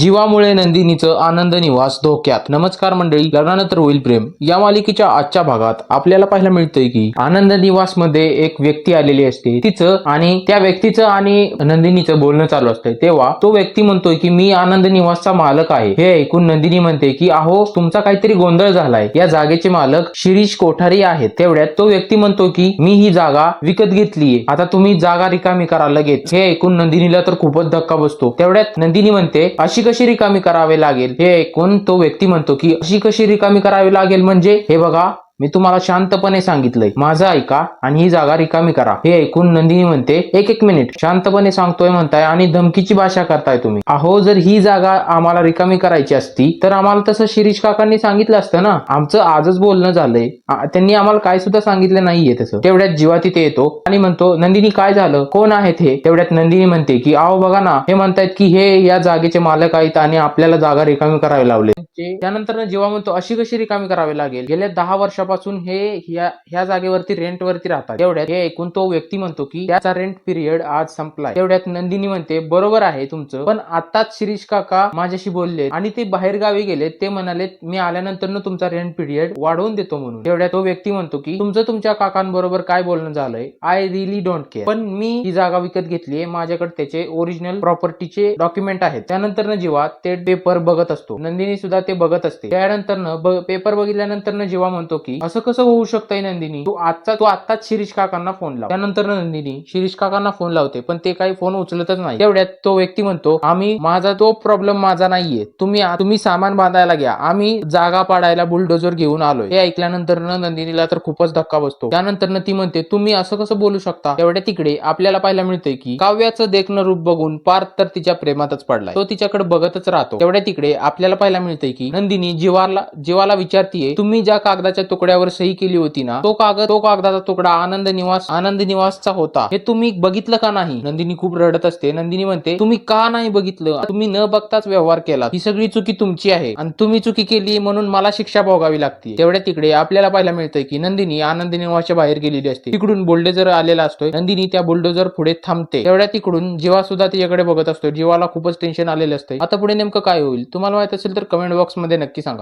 जीवामुळे नंदिनीचं आनंद निवास धोक्यात. नमस्कार मंडळी लग्नानंतर होईल प्रेम. या मालिकेच्या आजच्या भागात आपल्याला पाहायला मिळतंय की आनंद निवासमध्ये एक व्यक्ती आलेली असते. तिचं आणि त्या व्यक्तीचं आणि नंदिनीचं बोलणं चालू असतंय. तेव्हा तो व्यक्ती म्हणतोय की मी आनंद निवासचा मालक आहे. हे ऐकून नंदिनी म्हणते की अहो तुमचा काहीतरी गोंधळ झालाय. या जागेचे मालक शिरीष कोठारी आहेत. तेवढ्यात तो व्यक्ती म्हणतो की मी ही जागा विकत घेतलीये. आता तुम्ही जागा रिकामी करा लगेच हे ऐकून नंदिनीला तर खूपच धक्का बसतो. तेवढ्यात नंदिनी म्हणते अशी कशी रिकामी करावे लागेल? हे ऐकून तो व्यक्ती म्हणतो की अशी कशी रिकामी करावी लागेल म्हणजे? हे बघा. मी तुम्हाला शांतपणे सांगितलंय. माझं ऐका आणि ही जागा रिकामी करा. हे ऐकून नंदिनी म्हणते एक एक मिनिट. शांतपणे सांगतोय म्हणताय आणि धमकीची भाषा करताय तुम्ही. अहो जर ही जागा आम्हाला रिकामी करायची असती तर आम्हाला तसं शिरीष काकांनी सांगितलं असतं ना. आमचं आजच बोलणं झालंय. त्यांनी आम्हाला काय सुद्धा सांगितलं नाहीये तसं. तेवढ्यात जीवा तिथे येतो आणि म्हणतो नंदिनी काय झालं? कोण आहेत हे? तेवढ्यात नंदिनी म्हणते की अहो बघा ना. हे म्हणतायत की हे या जागेचे मालक आहेत आणि आपल्याला जागा रिकामी करावी लावले. त्यानंतर जेव्हा म्हणतो अशी कशी रिकामी करावी लागेल? गेल्या दहा वर्षापासून हे ह्या ह्या जागेवरती रेंट वरती राहतात. तेवढ्यात हे ऐकून तो व्यक्ती म्हणतो की त्याचा रेंट पिरियड आज संपलाय. तेवढ्यात नंदिनी म्हणते बरोबर आहे तुमचं पण आताच शिरीष काका माझ्याशी बोलले आणि ते बाहेर गावी गेले. ते म्हणाले मी आल्यानंतर तुमचा रेंट पिरियड वाढवून देतो म्हणून. तेवढ्यात तो व्यक्ती म्हणतो की तुमचं तुमच्या काकांबरोबर काय बोलणं झालंय? आय रिली डोंट केअर पण मी ही जागा विकत घेतलीये माझ्याकडे त्याचे ओरिजिनल प्रॉपर्टीचे डॉक्युमेंट आहेत. त्यानंतर जेव्हा ते पेपर बघत असतो. नंदिनी सुद्धा ते बघत असते. त्यानंतर पेपर बघितल्यानंतर जेव्हा म्हणतो की असं कसं होऊ शकतंय नंदिनी? तू आजचा तू आत्ताच शिरीष काकांना फोन लाव. त्यानंतर नंदिनी शिरीष काकांना फोन लावते पण ते काही फोन उचलतच नाही. तेवढ्यात तो व्यक्ती म्हणतो आम्ही माझा तो प्रॉब्लेम माझा नाहीये. तुम्ही तुम्ही सामान बांधायला घ्या. आम्ही जागा पाडायला बुलडोजर घेऊन आलोय. हे ऐकल्यानंतर नंदिनीला तर खूपच धक्का बसतो. त्यानंतर ती म्हणते तुम्ही असं कसं बोलू शकता? तेवढ्या तिकडे आपल्याला पाहायला मिळतंय की काव्याचं देखणं रूप बघून पार्थ तर तिच्या प्रेमातच पडलाय. तो तिच्याकडे बघतच राहतो. तेवढ्या तिकडे आपल्याला पाहायला मिळतंय की नंदिनी जीवाला जीवाला विचारतीये तुम्ही ज्या कागदाच्या तुकड्यावर सही केली होती ना? तो कागद तो कागदाचा तुकडा आनंद निवास आनंद निवासचा होता. हे तुम्ही बघितलं का नाही? नंदिनी खूप रडत असते. नंदिनी म्हणते तुम्ही का नाही बघितलं? तुम्ही न बघताच व्यवहार केला. ही सगळी चुकी तुमची आहे आणि तुम्ही चुकी केली म्हणून मला शिक्षा भोगावी लागते तेवढ्या तिकडे आपल्याला पाहायला मिळतंय की नंदिनी आनंद निवासच्या बाहेर गेलेली असते. तिकडून बुलडोजर आलेला असतोय. नंदिनी त्या बुलडोजर पुढे थांबते. तेवढ्या तिकडून जीवा सुद्धा तिच्याकडे बघत असतो जीवाला खूपच टेन्शन आलेलं असते आता पुढे नेमकं काय होईल? तुम्हाला माहीत असेल तर कमेंट बॉक्समध्ये नक्की सांगा.